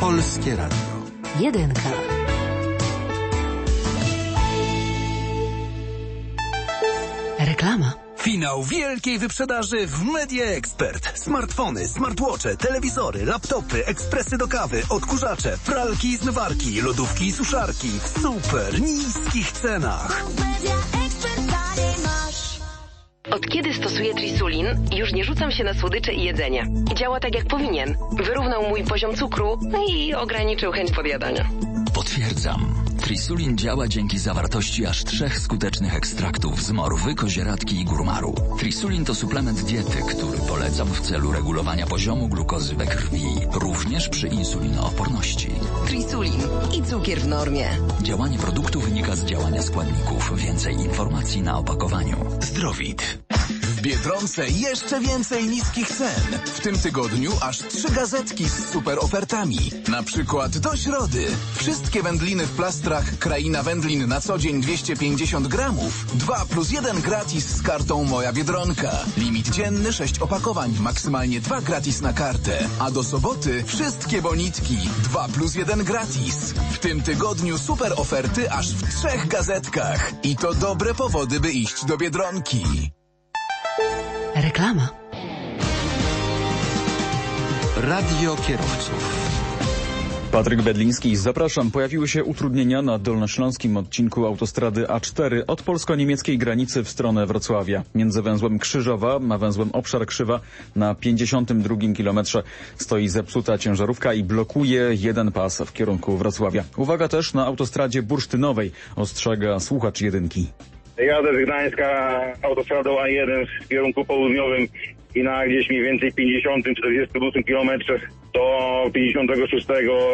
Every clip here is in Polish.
Polskie Radio. Jedynka. Reklama. Finał wielkiej wyprzedaży w Media Expert. Smartfony, smartwatche, telewizory, laptopy, ekspresy do kawy, odkurzacze, pralki i zmywarki, lodówki i suszarki w super niskich cenach. Od kiedy stosuję Trisulin, już nie rzucam się na słodycze i jedzenie. Działa tak jak powinien. Wyrównał mój poziom cukru no i ograniczył chęć podjadania. Potwierdzam. Trisulin działa dzięki zawartości aż trzech skutecznych ekstraktów z morwy, kozieradki i górmaru. Trisulin to suplement diety, który polecam w celu regulowania poziomu glukozy we krwi, również przy insulinooporności. Trisulin i cukier w normie. Działanie produktu wynika z działania składników. Więcej informacji na opakowaniu. Zdrowit. Biedronce jeszcze więcej niskich cen. W tym tygodniu aż trzy gazetki z super ofertami. Na przykład do środy. Wszystkie wędliny w plastrach Kraina Wędlin na co dzień 250 gramów. 2 plus 1 gratis z kartą Moja Biedronka. Limit dzienny 6 opakowań, maksymalnie 2 gratis na kartę. A do soboty wszystkie bonitki. 2 plus 1 gratis. W tym tygodniu super oferty aż w trzech gazetkach. I to dobre powody, by iść do Biedronki. Reklama. Radio kierowców. Patryk Bedliński, zapraszam. Pojawiły się utrudnienia na dolnośląskim odcinku autostrady A4 od polsko-niemieckiej granicy w stronę Wrocławia. Między węzłem Krzyżowa a węzłem Obszar Krzywa na 52 kilometrze stoi zepsuta ciężarówka i blokuje jeden pas w kierunku Wrocławia. Uwaga też na autostradzie bursztynowej, ostrzega słuchacz jedynki. Jadę z Gdańska autostradą A1 w kierunku południowym i na gdzieś mniej więcej 50-48 kilometrze do 56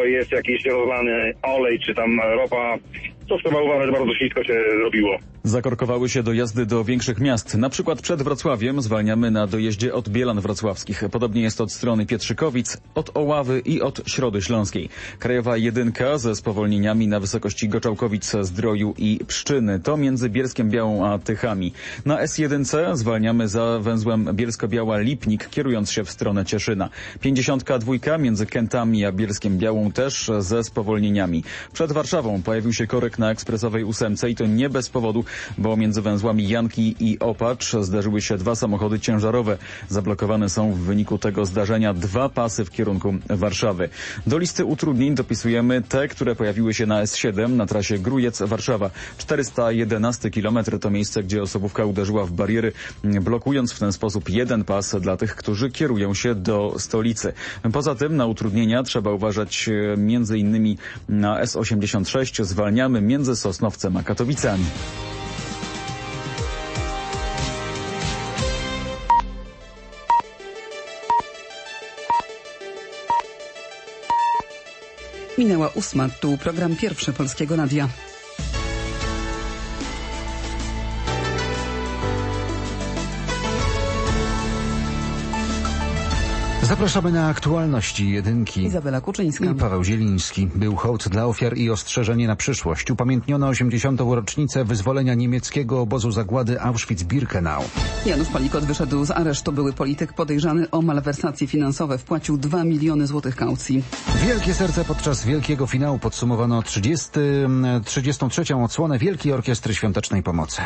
jest jakiś rozlany olej czy tam ropa, co trzeba uważać, bardzo ślisko się zrobiło. Zakorkowały się dojazdy do większych miast. Na przykład przed Wrocławiem zwalniamy na dojeździe od Bielan Wrocławskich. Podobnie jest od strony Pietrzykowic, od Oławy i od Środy Śląskiej. Krajowa jedynka ze spowolnieniami na wysokości Goczałkowic, Zdroju i Pszczyny. To między Bielskiem Białą a Tychami. Na S1 zwalniamy za węzłem Bielsko-Biała Lipnik, kierując się w stronę Cieszyna. 52 między Kętami a Bielskiem Białą też ze spowolnieniami. Przed Warszawą pojawił się korek na ekspresowej ósemce i to nie bez powodu, bo między węzłami Janki i Opacz zdarzyły się dwa samochody ciężarowe. Zablokowane są w wyniku tego zdarzenia dwa pasy w kierunku Warszawy. Do listy utrudnień dopisujemy te, które pojawiły się na S7 na trasie Grujec-Warszawa. 411 km to miejsce, gdzie osobówka uderzyła w bariery, blokując w ten sposób jeden pas dla tych, którzy kierują się do stolicy. Poza tym na utrudnienia trzeba uważać e, innymi na S86 zwalniamy między Sosnowcem a Katowicami. Minęła ósma, tu program pierwszy Polskiego Radia. Zapraszamy na aktualności jedynki. Izabela Kuczyńska. I Paweł Zieliński. Był hołd dla ofiar i ostrzeżenie na przyszłość. Upamiętniono 80. rocznicę wyzwolenia niemieckiego obozu zagłady Auschwitz-Birkenau. Janusz Palikot wyszedł z aresztu. Były polityk podejrzany o malwersacje finansowe. Wpłacił 2 miliony złotych kaucji. Wielkie serce podczas wielkiego finału podsumowano 30, 33. odsłonę Wielkiej Orkiestry Świątecznej Pomocy.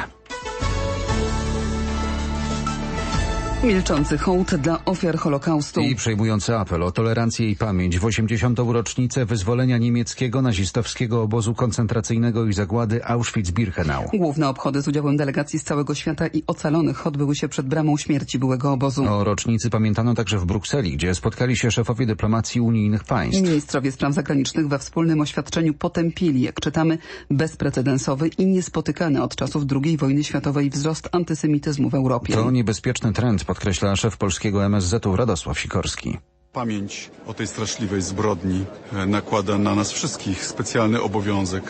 Milczący hołd dla ofiar Holokaustu. I przejmujący apel o tolerancję i pamięć w 80. rocznicę wyzwolenia niemieckiego nazistowskiego obozu koncentracyjnego i zagłady Auschwitz-Birkenau. Główne obchody z udziałem delegacji z całego świata i ocalonych odbyły się przed bramą śmierci byłego obozu. O rocznicy pamiętano także w Brukseli, gdzie spotkali się szefowie dyplomacji unijnych państw. Ministrowie spraw zagranicznych we wspólnym oświadczeniu potępili, jak czytamy, bezprecedensowy i niespotykany od czasów II wojny światowej wzrost antysemityzmu w Europie. To niebezpieczny trend, podkreśla szef polskiego MSZ-u Radosław Sikorski. Pamięć o tej straszliwej zbrodni e, nakłada na nas wszystkich specjalny obowiązek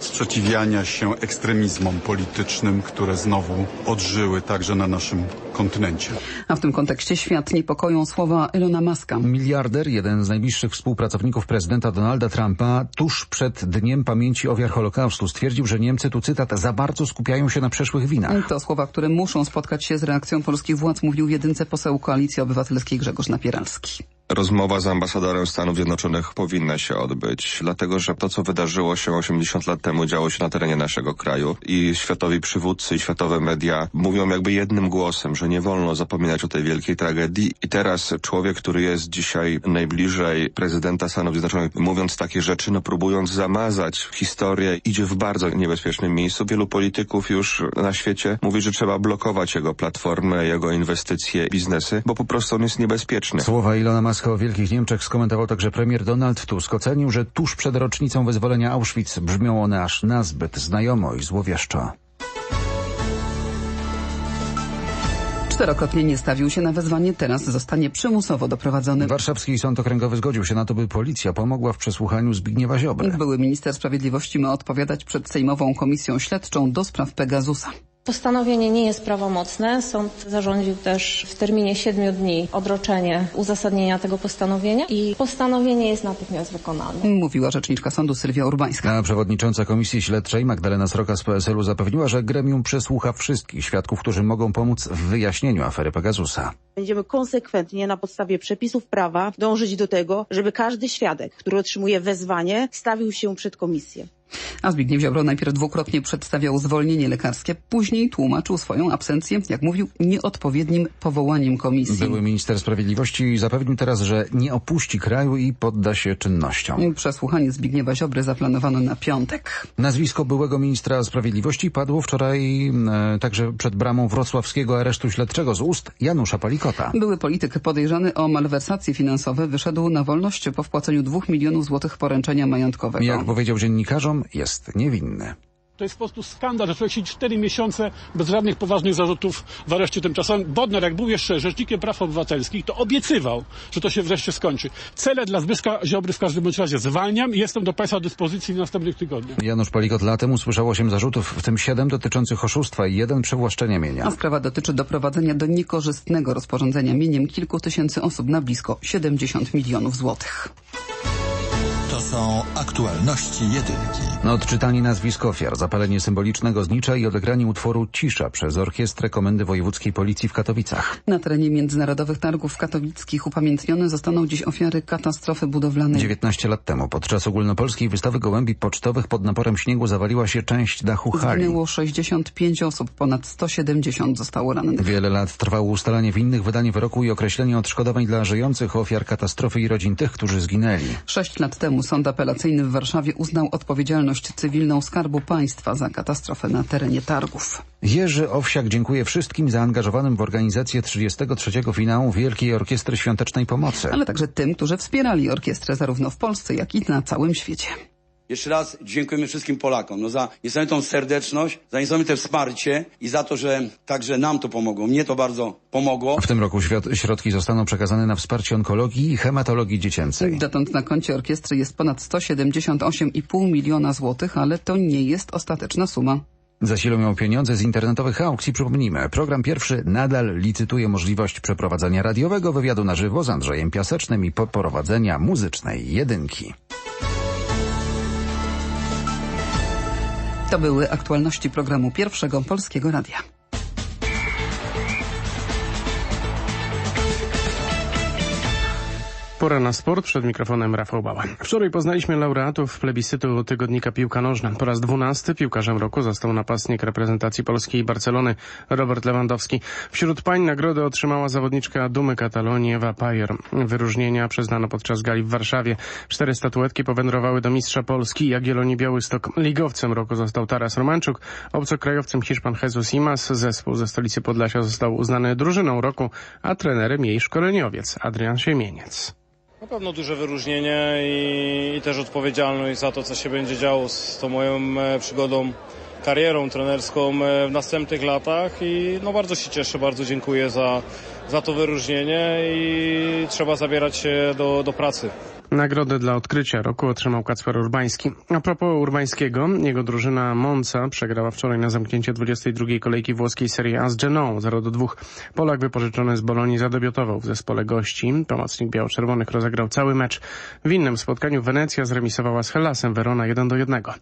sprzeciwiania się ekstremizmom politycznym, które znowu odżyły także na naszym kontynencie. A w tym kontekście świat niepokoją słowa Elona Muska. Miliarder, jeden z najbliższych współpracowników prezydenta Donalda Trumpa, tuż przed Dniem Pamięci Ofiar Holokaustu stwierdził, że Niemcy, tu cytat, za bardzo skupiają się na przeszłych winach. To słowa, które muszą spotkać się z reakcją polskich władz, mówił jedynce poseł Koalicji Obywatelskiej Grzegorz Napieralski. Rozmowa z ambasadorem Stanów Zjednoczonych powinna się odbyć, dlatego że to, co wydarzyło się 80 lat temu, działo się na terenie naszego kraju i światowi przywódcy i światowe media mówią jakby jednym głosem, że nie wolno zapominać o tej wielkiej tragedii i teraz człowiek, który jest dzisiaj najbliżej prezydenta Stanów Zjednoczonych, mówiąc takie rzeczy, no próbując zamazać historię, idzie w bardzo niebezpiecznym miejscu. Wielu polityków już na świecie mówi, że trzeba blokować jego platformy, jego inwestycje, biznesy, bo po prostu on jest niebezpieczny. Słowa Ilona Muska o Wielkich Niemczech skomentował także premier Donald Tusk. Ocenił, że tuż przed rocznicą wyzwolenia Auschwitz brzmią one aż nazbyt znajomo i złowieszczo. Czterokrotnie nie stawił się na wezwanie, teraz zostanie przymusowo doprowadzony. Warszawski Sąd Okręgowy zgodził się na to, by policja pomogła w przesłuchaniu Zbigniewa Ziobry. Były minister sprawiedliwości ma odpowiadać przed Sejmową Komisją Śledczą do spraw Pegasusa. Postanowienie nie jest prawomocne. Sąd zarządził też w terminie siedmiu dni odroczenie uzasadnienia tego postanowienia i postanowienie jest natychmiast wykonane. Mówiła rzeczniczka sądu Sylwia Urbańska. A przewodnicząca Komisji Śledczej Magdalena Sroka z PSL-u zapewniła, że gremium przesłucha wszystkich świadków, którzy mogą pomóc w wyjaśnieniu afery Pegasusa. Będziemy konsekwentnie na podstawie przepisów prawa dążyć do tego, żeby każdy świadek, który otrzymuje wezwanie, stawił się przed komisję. A Zbigniew Ziobro najpierw dwukrotnie przedstawiał zwolnienie lekarskie, później tłumaczył swoją absencję, jak mówił, nieodpowiednim powołaniem komisji. Były minister sprawiedliwości zapewnił teraz, że nie opuści kraju i podda się czynnościom. Przesłuchanie Zbigniewa Ziobry zaplanowano na piątek. Nazwisko byłego ministra sprawiedliwości padło wczoraj e, także przed bramą wrocławskiego aresztu śledczego z ust Janusza Palikota. Były polityk podejrzany o malwersacje finansowe wyszedł na wolność po wpłaceniu dwóch milionów złotych poręczenia majątkowego. Jak powiedział dziennikarzom, jest niewinny. To jest po prostu skandal, że człowiek siedzi 4 miesiące bez żadnych poważnych zarzutów w areszcie tymczasowym. Bodnar, jak był jeszcze rzecznikiem praw obywatelskich, to obiecywał, że to się wreszcie skończy. Cele dla Zbyszka Ziobry w każdym bądź razie zwalniam i jestem do Państwa dyspozycji w następnych tygodniach. Janusz Palikot latem usłyszał 8 zarzutów, w tym 7 dotyczących oszustwa i jeden przywłaszczenia mienia. A sprawa dotyczy doprowadzenia do niekorzystnego rozporządzenia mieniem kilku tysięcy osób na blisko 70 milionów złotych. To są aktualności jedynki. No, odczytanie nazwisk ofiar, zapalenie symbolicznego znicza i odegranie utworu Cisza przez Orkiestrę Komendy Wojewódzkiej Policji w Katowicach. Na terenie Międzynarodowych Targów Katowickich upamiętnione zostaną dziś ofiary katastrofy budowlanej. 19 lat temu, podczas ogólnopolskiej wystawy gołębi pocztowych pod naporem śniegu zawaliła się część dachu hali. Zginęło 65 osób, ponad 170 zostało rannych. Wiele lat trwało ustalanie winnych, wydanie wyroku i określenie odszkodowań dla żyjących ofiar katastrofy i rodzin tych, którzy zginęli. Sześć lat temu sąd apelacyjny w Warszawie uznał odpowiedzialność cywilną Skarbu Państwa za katastrofę na terenie targów. Jerzy Owsiak dziękuję wszystkim zaangażowanym w organizację 33. finału Wielkiej Orkiestry Świątecznej Pomocy. Ale także tym, którzy wspierali orkiestrę zarówno w Polsce, jak i na całym świecie. Jeszcze raz dziękujemy wszystkim Polakom no za niesamowitą serdeczność, za niesamowite wsparcie i za to, że także nam to pomogło. Mnie to bardzo pomogło. W tym roku świat, środki zostaną przekazane na wsparcie onkologii i hematologii dziecięcej. Dotąd na koncie orkiestry jest ponad 178,5 miliona złotych, ale to nie jest ostateczna suma. Zasilą ją pieniądze z internetowych aukcji. Przypomnijmy, program pierwszy nadal licytuje możliwość przeprowadzenia radiowego wywiadu na żywo z Andrzejem Piasecznym i poprowadzenia muzycznej jedynki. To były aktualności programu Pierwszego Polskiego Radia. Pora na sport. Przed mikrofonem Rafał Bała. Wczoraj poznaliśmy laureatów plebiscytu tygodnika Piłka Nożna. Po raz dwunasty piłkarzem roku został napastnik reprezentacji polskiej Barcelony Robert Lewandowski. Wśród pań nagrodę otrzymała zawodniczka Dumy Katalonii Ewa Pajer. Wyróżnienia przyznano podczas gali w Warszawie. Cztery statuetki powędrowały do mistrza Polski Jagiellonii Białystok. Ligowcem roku został Taras Romanczuk, obcokrajowcem Hiszpan Jesus Imas. Zespół ze stolicy Podlasia został uznany drużyną roku, a trenerem jej szkoleniowiec Adrian Siemieniec. Na pewno duże wyróżnienie i, i, też odpowiedzialność za to, co się będzie działo z tą moją e, przygodą, karierą trenerską e, w następnych latach i no bardzo się cieszę, bardzo dziękuję za, za to wyróżnienie i trzeba zabierać się do, do pracy. Nagrodę dla odkrycia roku otrzymał Kacper Urbański. A propos Urbańskiego, jego drużyna Monza przegrała wczoraj na zamknięcie 22. kolejki włoskiej Serie A z Geną 0-2. Polak wypożyczony z Bolonii zadebiutował w zespole gości. Pomocnik biało-czerwonych rozegrał cały mecz. W innym spotkaniu Wenecja zremisowała z Hellasem Verona 1-1.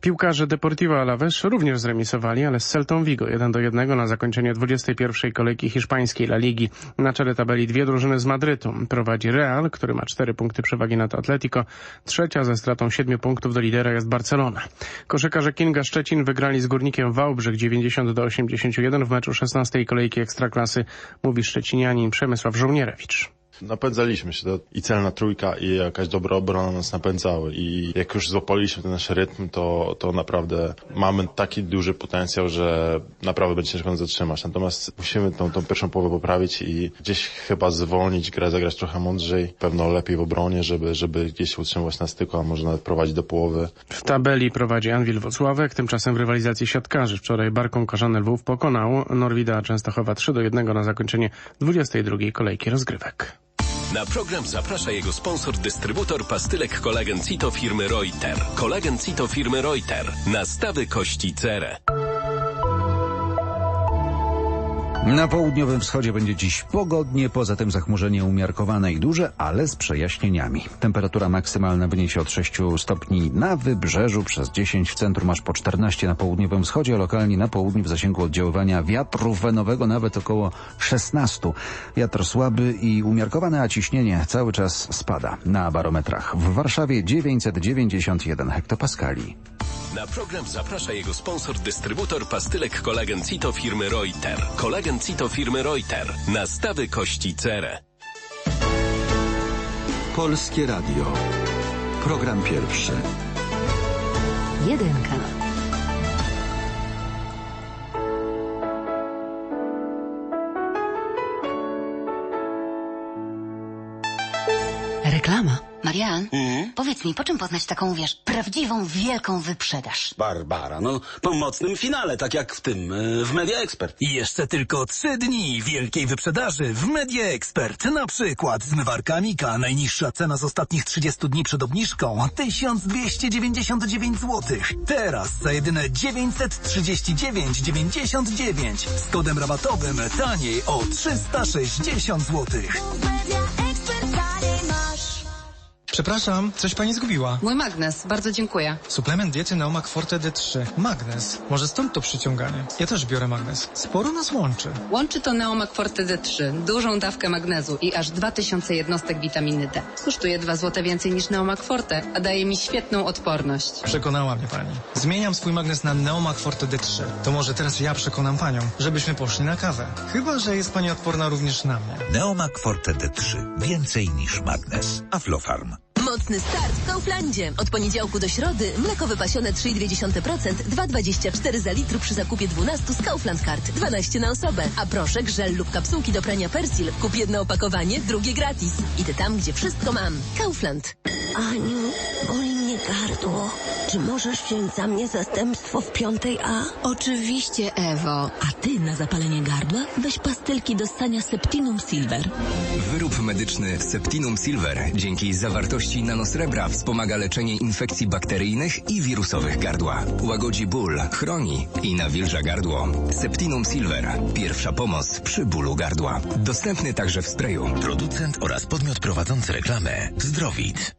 Piłkarze Deportivo Alaves również zremisowali, ale z Celtą Vigo 1-1 na zakończenie 21. kolejki hiszpańskiej La Ligi. Na czele tabeli dwie drużyny z Madrytu. Prowadzi Real, który ma 4 punkty przewagi nad Atletico. Trzecia ze stratą 7 punktów do lidera jest Barcelona. Koszykarze Kinga Szczecin wygrali z Górnikiem Wałbrzych 90 do 81 w meczu 16. kolejki Ekstraklasy, mówi szczecinianin Przemysław Żołnierewicz. Napędzaliśmy się to i celna trójka i jakaś dobra obrona nas napędzały i jak już złapaliśmy ten nasz rytm, to, to naprawdę mamy taki duży potencjał, że naprawdę będzie ciężko nas zatrzymać. Natomiast musimy tą, tą pierwszą połowę poprawić i gdzieś chyba zwolnić grę, zagrać trochę mądrzej, pewno lepiej w obronie, żeby, żeby gdzieś się utrzymać na styku, a może nawet prowadzić do połowy. W tabeli prowadzi Anwil Wocławek, tymczasem w rywalizacji siatkarzy wczoraj Barką Korzany Lwów pokonał Norwida Częstochowa 3 do 1 na zakończenie 22 kolejki rozgrywek. Na program zaprasza jego sponsor, dystrybutor pastylek kolagen Cito firmy Reuter. Kolagen Cito firmy Reuter. Nastawy kości cerę. Na południowym wschodzie będzie dziś pogodnie, poza tym zachmurzenie umiarkowane i duże, ale z przejaśnieniami. Temperatura maksymalna wyniesie od 6 stopni na wybrzeżu, przez 10 w centrum, aż po 14 na południowym wschodzie, lokalnie na południu w zasięgu oddziaływania wiatru wenowego nawet około 16. Wiatr słaby i umiarkowany, a ciśnienie cały czas spada. Na barometrach w Warszawie 991 hektopaskali. Na program zaprasza jego sponsor, dystrybutor pastylek kolagen Cito firmy Reuter. Kolagen Cito firmy Reuter. Nastawy kości cerę. Polskie Radio. Program pierwszy. Jedynka. Reklama. Marian, powiedz mi, po czym poznać taką, wiesz, prawdziwą, wielką wyprzedaż? Barbara, no po mocnym finale, tak jak w tym, e, w Media Expert. I jeszcze tylko trzy dni wielkiej wyprzedaży w Media Expert. Na przykład zmywarka Mika. Najniższa cena z ostatnich 30 dni przed obniżką 1299 zł. Teraz za jedyne 939,99 z kodem rabatowym taniej o 360 zł. Przepraszam, coś pani zgubiła. Mój magnes, bardzo dziękuję. Suplement diety Neomak Forte D3. Magnes. Może stąd to przyciąganie. Ja też biorę magnes. Sporo nas łączy. Łączy to Neomak Forte D3, dużą dawkę magnezu i aż 2000 jednostek witaminy D. Kosztuje 2 zł więcej niż Neomak Forte, a daje mi świetną odporność. Przekonała mnie pani. Zmieniam swój magnes na Neomak Forte D3. To może teraz ja przekonam panią, żebyśmy poszli na kawę. Chyba, że jest pani odporna również na mnie. Neomak Forte D3. Więcej niż magnes. Aflofarm. Mocny start w Kauflandzie. Od poniedziałku do środy mleko wypasione 3,2%, 2,24 za litr przy zakupie 12 z Kaufland Card. 12 na osobę. A proszek, żel lub kapsułki do prania Persil. Kup jedno opakowanie, drugie gratis. Idę tam, gdzie wszystko mam. Kaufland. Aniu, boli gardło. Czy możesz wziąć za mnie zastępstwo w piątej A? Oczywiście, Ewo. A ty na zapalenie gardła weź pastylki do ssania Septinum Silver. Wyrób medyczny Septinum Silver dzięki zawartości nanosrebra wspomaga leczenie infekcji bakteryjnych i wirusowych gardła. Łagodzi ból, chroni i nawilża gardło. Septinum Silver. Pierwsza pomoc przy bólu gardła. Dostępny także w sprayu. Producent oraz podmiot prowadzący reklamę Zdrowit.